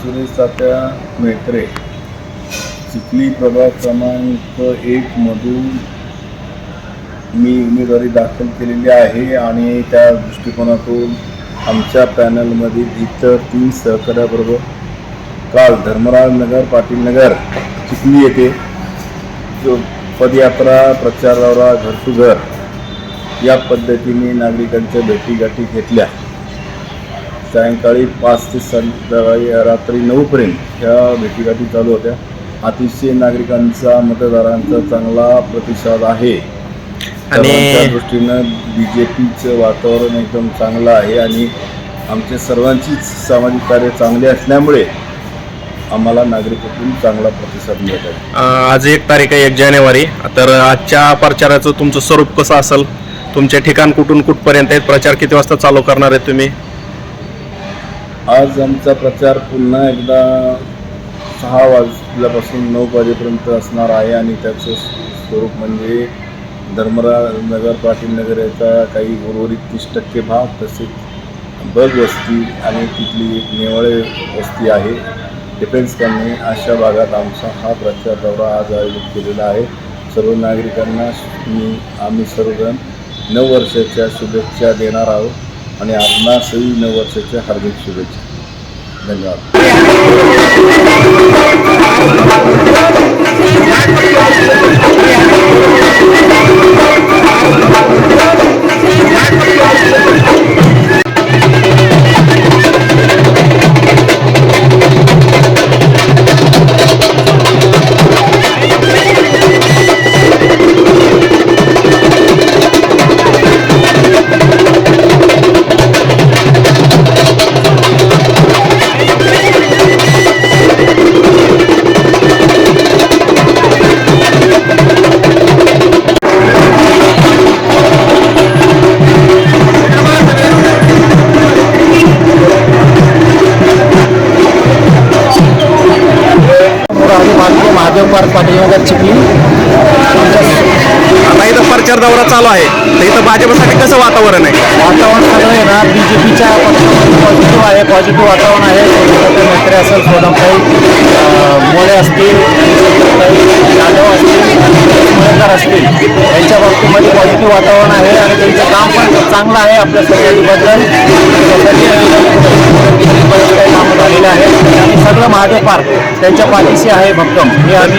रामतात्या मेत्रे चिखली प्रभाग क्रमांक एकमधून मी उमेदवारी दाखल केलेली आहे आणि त्या दृष्टिकोनातून आमच्या पॅनलमधील इतर तीन सहकाऱ्याबरोबर काल धर्मराज नगर पाटील नगर चिखली येथे जो पदयात्रा प्रचार दौरा घर टू घर या पद्धतीने नागरिकांच्या भेटीगाठी घेतल्या. सायंकाळी पाच ते संध्याकाळी रात्री नऊपर्यंत ह्या भेटीगाठी चालू होत्या. अतिशय नागरिकांचा मतदारांचा चांगला प्रतिसाद आहे. आणि- दृष्टीनं बी जे पीचं वातावरण एकदम चांगलं आहे आणि आमच्या सर्वांचीच सामाजिक कार्य चांगले असल्यामुळे आम्हाला नागरिकातून चांगला प्रतिसाद मिळत आहे. आज एक तारीख आहे एक जानेवारी. तर आजच्या प्रचाराचं तुमचं स्वरूप कसं असेल? तुमचे ठिकाण कुठून कुठपर्यंत आहेत? प्रचार किती वाजता चालू करणार आहे तुम्ही? आज आमचा प्रचार पुन्हा एकदा सहा वाजल्यापासून नऊ वाजेपर्यंत असणार आहे आणि त्याचं स्वरूप म्हणजे धर्मरा नगर पाटील नगर याचा काही उर्वरित तीस टक्के भाग तसेच बग वस्ती आणि तिथली एक नेवाळे वस्ती आहे. डिफेन्स कॉलनी अशा भागात आमचा हा प्रचार दौरा आज आयोजित केलेला आहे. सर्व नागरिकांना मी आम्ही सर्वजण नऊ वर्षाच्या शुभेच्छा देणार आहोत. आणि आपणासही नऊ वर्षाच्या हार्दिक शुभेच्छा. धन्यवाद. पाठीमागे चिखली आता इथं प्रचार दौरा चालू आहे. तर इथं भाजपसाठी कसं वातावरण आहे? वातावरण सगळं आहे ना. बी जे पीच्या पॉझिटिव्ह आहे पॉझिटिव्ह वातावरण आहे. सोनताई मेत्रे असेल सोनमताई अं, मोळे असतील यादव असतील मुळेकर असतील यांच्या बाबतीमध्ये पॉझिटिव्ह वातावरण आहे आणि त्यांचं काम पण चांगलं आहे आपल्या सोसायटीबद्दल सोसायटी काही कामं झालेलं आहे आणि सगळं महादेव पार्क त्यांच्या पाठीशी आहे भक्कम. हे आम्ही